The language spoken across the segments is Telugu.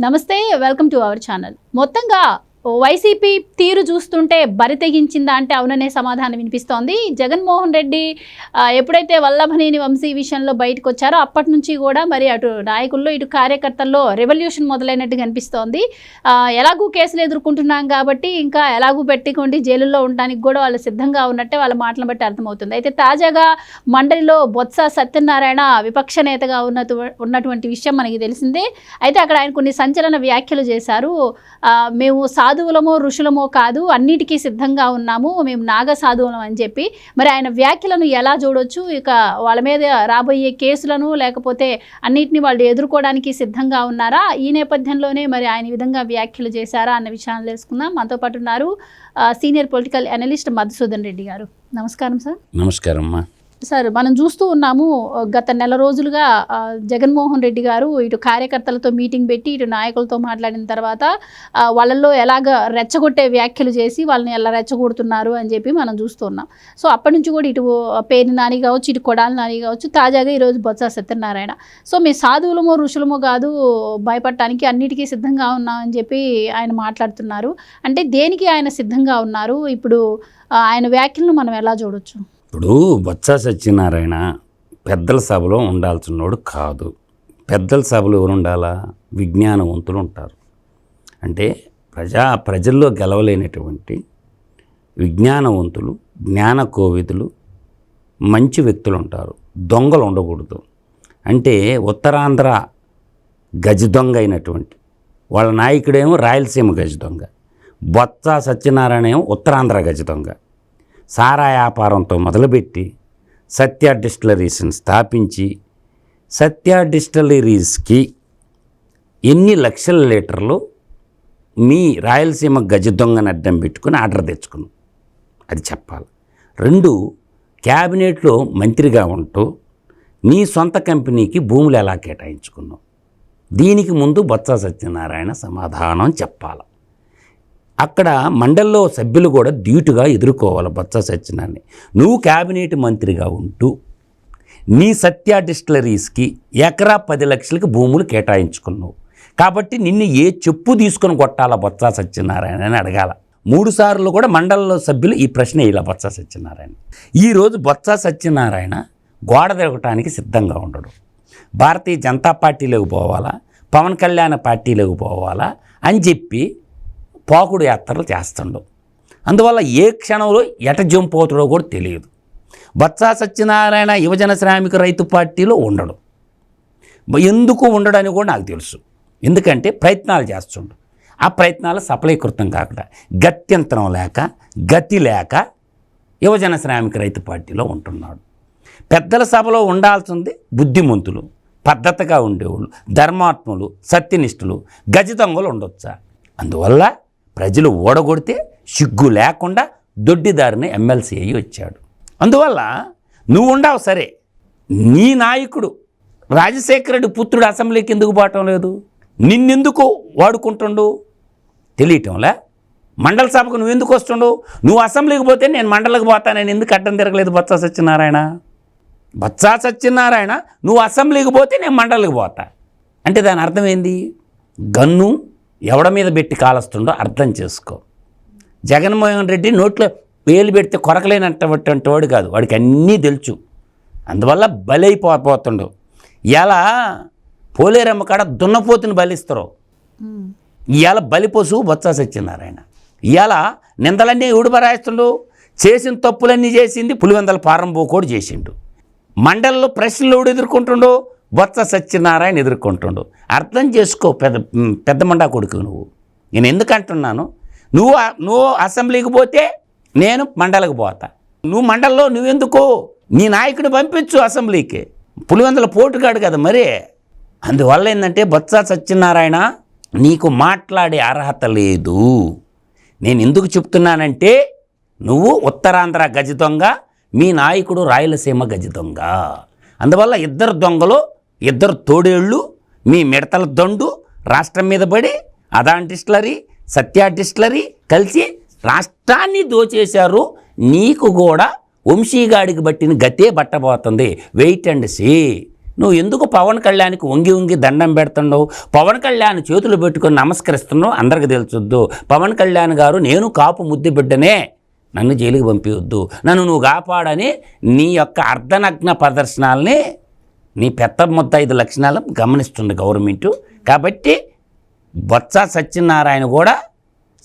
నమస్తే వెల్కమ్ టు అవర్ ఛానల్ మొత్తంగా వైసీపీ తీరు చూస్తుంటే బరి తెగించిందా అంటే అవుననే సమాధానం వినిపిస్తోంది. జగన్మోహన్ రెడ్డి ఎప్పుడైతే వల్లభనేని వంశీ విషయంలో బయటకు వచ్చారో అప్పటి నుంచి కూడా మరి అటు నాయకుల్లో ఇటు కార్యకర్తల్లో రెవల్యూషన్ మొదలైనట్టు కనిపిస్తోంది. ఎలాగూ కేసులు ఎదుర్కొంటున్నాం కాబట్టి ఇంకా ఎలాగూ పెట్టుకోండి జైలులో ఉండడానికి కూడా వాళ్ళు సిద్ధంగా ఉన్నట్టే వాళ్ళ మాటలను బట్టి అర్థమవుతుంది. అయితే తాజాగా మండలిలో బొత్స సత్యనారాయణ విపక్ష నేతగా ఉన్న ఉన్నటువంటి విషయం మనకి తెలిసిందే. అయితే అక్కడ ఆయన కొన్ని సంచలన వ్యాఖ్యలు చేశారు. మేము సాధువులమో ఋషులమో కాదు అన్నిటికీ సిద్ధంగా ఉన్నాము. మేము నాగ సాధువులం అని చెప్పి మరి ఆయన వ్యాఖ్యలను ఎలా చూడొచ్చు? ఇక వాళ్ళ మీద రాబోయే కేసులను లేకపోతే అన్నిటిని వాళ్ళు ఎదుర్కోవడానికి సిద్ధంగా ఉన్నారా? ఈ నేపథ్యంలోనే మరి ఆయన విధంగా వ్యాఖ్యలు చేశారా అన్న విషయాన్ని తెలుసుకుందాం. మనతో పాటు ఉన్నారు senior political analyst Madhusudan Reddy garu. నమస్కారం సార్. నమస్కారం అమ్మా సార్ మనం చూస్తూ ఉన్నాము గత నెల రోజులుగా జగన్మోహన్ రెడ్డి గారు ఇటు కార్యకర్తలతో మీటింగ్ పెట్టి ఇటు నాయకులతో మాట్లాడిన తర్వాత వాళ్ళల్లో ఎలాగ రెచ్చగొట్టే వ్యాఖ్యలు చేసి వాళ్ళని ఎలా రెచ్చగొడుతున్నారు అని చెప్పి మనం చూస్తున్నాం సో అప్పటి నుంచి కూడా ఇటు పేరు నాని కావచ్చు ఇటు కొడాలి నాని కావచ్చు తాజాగా ఈరోజు బొత్స సత్యనారాయణ. సో మీ సాధువులమో ఋషులమో కాదు భయపడటానికి అన్నిటికీ సిద్ధంగా ఉన్నామని చెప్పి ఆయన మాట్లాడుతున్నారు. అంటే దేనికి ఆయన సిద్ధంగా ఉన్నారు? ఇప్పుడు ఆయన వ్యాఖ్యలను మనం ఎలా చూడొచ్చు? ఇప్పుడు బొత్స సత్యనారాయణ పెద్దల సభలో ఉండాల్సినోడు కాదు. పెద్దల సభలో ఎవరు ఉండాలా? విజ్ఞానవంతులు ఉంటారు. అంటే ప్రజా ప్రజల్లో గెలవలేనటువంటి విజ్ఞానవంతులు జ్ఞాన కోవిదులు మంచి వ్యక్తులు ఉంటారు. దొంగలు ఉండకూడదు. అంటే ఉత్తరాంధ్ర గజ దొంగ అయినటువంటి వాళ్ళ నాయకుడేమో రాయలసీమ గజ దొంగ బొత్స సత్యనారాయణ ఏమో ఉత్తరాంధ్ర గజ దొంగ. సారా వ్యాపారంతో మొదలుపెట్టి సత్య డిస్టిలరీస్ని స్థాపించి సత్య డిస్టిలరీస్కి ఎన్ని లక్షల లీటర్లు మీ రాయలసీమ గజ దొంగని అడ్డం పెట్టుకుని ఆర్డర్ తెచ్చుకున్నాం. అది చెప్పాలి. రెండు క్యాబినెట్లో మంత్రిగా ఉంటూ నీ సొంత కంపెనీకి భూములు ఎలా కేటాయించుకున్నావు దీనికి ముందు బొత్స సత్యనారాయణ సమాధానం చెప్పాలి. అక్కడ మండల్లో సభ్యులు కూడా డ్యూటుగా ఎదుర్కోవాలి బొత్స సత్యనారాయణ నువ్వు క్యాబినెట్ మంత్రిగా ఉంటూ నీ సత్య డిస్టిలరీస్కి ఎకరా పది లక్షలకి భూములు కేటాయించుకున్నావు. కాబట్టి నిన్ను ఏ చెప్పు తీసుకొని కొట్టాలా బొత్స సత్యనారాయణ అని అడగాల. మూడు సార్లు కూడా మండలంలో సభ్యులు ఈ ప్రశ్న ఇలా బొత్స సత్యనారాయణ ఈరోజు బొత్స సత్యనారాయణ గోడ తిరగటానికి సిద్ధంగా ఉండడు. భారతీయ జనతా పార్టీలోకి పోవాలా? పవన్ కళ్యాణ్ పార్టీలోకి పోవాలా? అని చెప్పి పోకుడు యాత్రలు చేస్తుండవు అందువల్ల ఏ క్షణంలో ఎట జంపోతుడో కూడా తెలియదు. బత్సా సత్యనారాయణ యువజన శ్రామిక రైతు పార్టీలో ఉండడు. ఎందుకు ఎందుకు ఉండడని కూడా నాకు తెలుసు. ఎందుకంటే ప్రయత్నాలు చేస్తుండు. ఆ ప్రయత్నాలు సఫలీకృతం కాకుండా గత్యంతరం లేక గతి లేక యువజన శ్రామిక రైతు పార్టీలో ఉంటున్నాడు. పెద్దల సభలో ఉండాల్సింది బుద్ధిమంతులు పద్ధతిగా ఉండేవాళ్ళు ధర్మాత్ములు సత్యనిష్ఠులు గజదొంగలు ఉండొచ్చా? అందువల్ల ప్రజలు ఓడగొడితే సిగ్గు లేకుండా దొడ్డిదారిని ఎమ్మెల్సీ అయ్యి వచ్చాడు. అందువల్ల నువ్వు ఉండవు సరే. నీ నాయకుడు రాజశేఖర రెడ్డి పుత్రుడు అసెంబ్లీకి ఎందుకు పోవటం లేదు? నిన్నెందుకు వాడుకుంటుండు? తెలియటంలే? మండల సభకు నువ్వు ఎందుకు వస్తుండు? నువ్వు అసెంబ్లీకి పోతే నేను మండలికి నేను ఎందుకు అడ్డం తిరగలేదు బొత్స సత్యనారాయణ? బొత్స సత్యనారాయణ నువ్వు అసెంబ్లీకి పోతే నేను మండలికి పోతా. అంటే దాని అర్థం ఏంది? గన్ను ఎవడ మీద పెట్టి కాలుస్తుండో అర్థం చేసుకో. జగన్మోహన్ రెడ్డి నోట్లో వేలు పెడితే కొరకలేనటువంటి వాడు కాదు. వాడికి అన్నీ తెలుసు. అందువల్ల బలైపోతుండు. ఎలా పోలేరమ్మ కాడ దున్నపోతుని బలిస్తారు. ఇవాళ బలి బొత్స సత్యనారాయణ. ఇవాళ నిందలన్నీ ఊడిపరాయిస్తుండు చేసిన తప్పులన్నీ చేసింది పులివెందల పారంపోకోడు చేసిండు. మండలంలో ప్రశ్నలు ఎవడు ఎదుర్కొంటుండో బొత్స సత్యనారాయణ ఎదుర్కొంటుండు. అర్థం చేసుకో పెద్ద పెద్ద మండా కొడుకు నువ్వు. నేను ఎందుకంటున్నాను నువ్వు నువ్వు అసెంబ్లీకి పోతే నేను మండలికి పోతా. నువ్వు మండల్లో నువ్వెందుకు? నీ నాయకుడు పంపించు అసెంబ్లీకి. పులివెందుల పోటుగాడు కదా మరి. అందువల్ల ఏంటంటే బొత్స సత్యనారాయణ నీకు మాట్లాడే అర్హత లేదు. నేను ఎందుకు చెప్తున్నానంటే నువ్వు ఉత్తరాంధ్ర గజ దొంగ మీ నాయకుడు రాయలసీమ గజ దొంగ. అందువల్ల ఇద్దరు దొంగలు ఇద్దరు తోడేళ్ళు మీ మిడతల దొండు రాష్ట్రం మీద పడి అదాన్ డిస్టిలరీ డిస్టిలరీ కలిసి రాష్ట్రాన్ని దోచేశారు. నీకు కూడా వంశీగాడికి బట్టిన గతే బట్టబోతుంది. Wait and see. నువ్వు ఎందుకు పవన్ కళ్యాణ్కి వంగి వంగి దండం పెడుతున్నావు? పవన్ కళ్యాణ్ చేతులు పెట్టుకొని నమస్కరిస్తున్నావు? అందరికి తెలుసుద్దు. పవన్ కళ్యాణ్ గారు నేను కాపు ముద్దు బిడ్డనే. నన్ను జైలుకి పంపించొద్దు నన్ను నువ్వు కాపాడని నీ యొక్క అర్ధనగ్న ప్రదర్శనల్ని నీ పెద్ద మొత్తం ఐదు లక్షణాలు గమనిస్తుంది గవర్నమెంట్. కాబట్టి బొత్స సత్యనారాయణ కూడా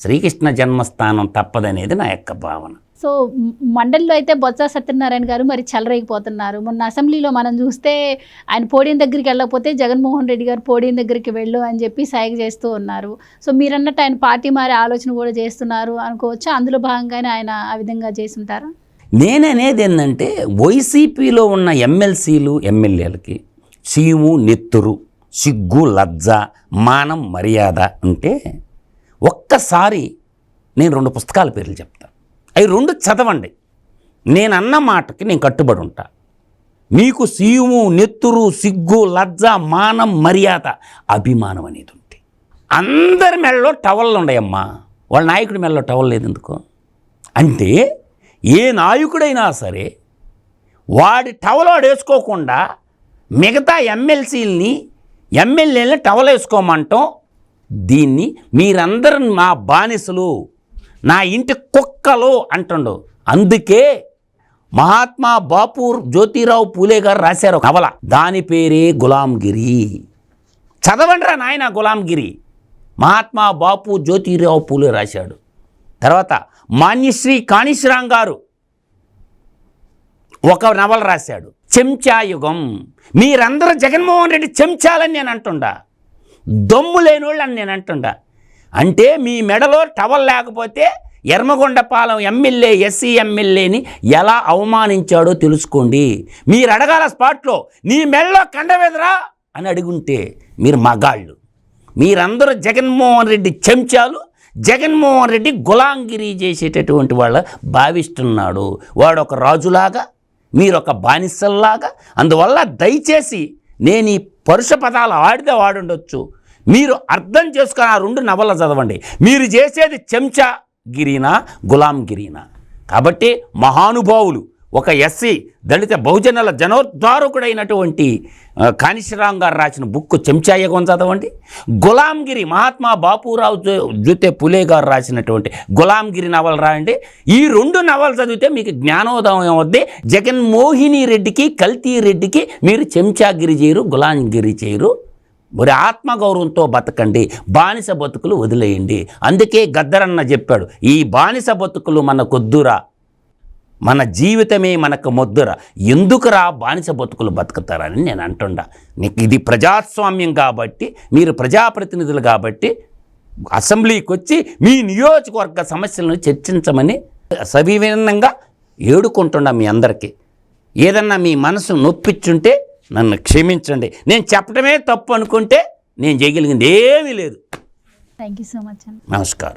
శ్రీకృష్ణ జన్మస్థానం తప్పదనేది నా యొక్క భావన. సో మండలిలో అయితే బొత్స సత్యనారాయణ గారు మరి చెలరేగిపోతున్నారు. మొన్న అసెంబ్లీలో మనం చూస్తే ఆయన పోడియం దగ్గరికి వెళ్ళకపోతే జగన్మోహన్ రెడ్డి గారు పోడియం దగ్గరికి వెళ్ళు అని చెప్పి సాయగ చేస్తూ ఉన్నారు. సో మీరన్నట్టు ఆయన పార్టీ మారే ఆలోచన కూడా చేస్తున్నారు అనుకోవచ్చు? అందులో భాగంగానే ఆయన ఆ విధంగా చేసుంటారా నేననేది ఏంటంటే వైసీపీలో ఉన్న ఎమ్మెల్సీలు ఎమ్మెల్యేలకి చీము నెత్తురు సిగ్గు లజ్జ మానం మర్యాద అంటే ఒక్కసారి నేను రెండు పుస్తకాల పేర్లు చెప్తాను అవి రెండు చదవండి. నేను అన్న మాటకి నేను కట్టుబడి ఉంటా. మీకు సీము నెత్తురు సిగ్గు లజ్జ మానం మర్యాద అభిమానం అనేది ఉంటే. అందరి మెడలో టవళ్ళు ఉన్నాయమ్మా వాళ్ళ నాయకుడి మెళ్ళలో టవల్ లేదు ఎందుకు అంటే ఏ నాయకుడైనా సరే వాడి టవల్ మిగతా ఎమ్మెల్సీలని ఎమ్మెల్యేలని టవల్ వేసుకోమంటాం దీన్ని మీరందరూ మా బానిసలు నా ఇంటి కుక్కలు అంటుండు. అందుకే మహాత్మా బాపూర్ జ్యోతిరావు పూలే గారు రాశారు ఒక నవల. దాని పేరే గులాంగిరి. చదవండి రా నాయన గులాంగిరి. మహాత్మా బాపు జ్యోతిరావు పూలే రాశాడు. తర్వాత మాన్యశ్రీ కాణిశ్రాం గారు ఒక నవల రాశాడు. చెంచాయుగం. మీరందరూ జగన్మోహన్ రెడ్డి చెంచాలని నేను అంటుండా. దమ్ము లేనోళ్ళు అని నేను అంటుండా. అంటే మీ మెడలో టవల్ లేకపోతే ఎర్మగొండపాలెం ఎమ్మెల్యే ఎస్సీ ఎమ్మెల్యేని ఎలా అవమానించాడో తెలుసుకోండి. మీరు అడగాల స్పాట్లో నీ మెడలో కండవేదరా అని అడుగుంటే మీరు మగాళ్ళు. మీరందరూ జగన్మోహన్ రెడ్డి చెంచాలు జగన్మోహన్ రెడ్డి గులాంగిరి చేసేటటువంటి వాళ్ళ భావిస్తున్నాడు. వాడు ఒక రాజులాగా మీరు ఒక బానిసల్లాగా. అందువల్ల దయచేసి నేను ఈ పరుష పదాలు ఆడితే వాడుండొచ్చు. మీరు అర్థం చేసుకుని ఆ రెండు నవల చదవండి. మీరు చేసేది చెంచా గిరినా గులాం గిరీనా. కాబట్టి మహానుభావులు ఒక ఎస్సీ దళిత బహుజనుల జనోద్ధారకుడైనటువంటి ఆ, గారు రాసిన బుక్ చెంచాయగం చదవండి. గులాంగిరి మహాత్మా బాపురావు జ్యో- పులే గారు రాసినటువంటి గులాంగిరి నవలు రాయండి. ఈ రెండు నవలు చదివితే మీకు జ్ఞానోదయం అవుద్ది. జగన్మోహిని రెడ్డికి కల్తీ రెడ్డికి మీరు చెంచాగిరి చేయరు గులాంగిరి చేయరు మరి ఆత్మగౌరవంతో బతకండి. బానిస బతుకులు వదిలేయండి. అందుకే గద్దరన్న చెప్పాడు ఈ బానిస బతుకులు మన కొద్దురా మన జీవితమే మనకు మొద్దుర. ఎందుకురా బానిస బతుకులు బతుకుతారని నేను అంటుండా. నీకు ఇది ప్రజాస్వామ్యం కాబట్టి మీరు ప్రజాప్రతినిధులు కాబట్టి అసెంబ్లీకి వచ్చి మీ నియోజకవర్గ సమస్యలను చర్చించమని సవివీనంగా ఏడుకుంటున్నా మీ అందరికీ. ఏదన్నా మీ మనసు నొప్పించుంటే నన్ను క్షమించండి. నేను చెప్పడమే తప్పు అనుకుంటే నేను చేయగలిగింది ఏమీ లేదు. థ్యాంక్ యూ సో మచ్ నమస్కారం.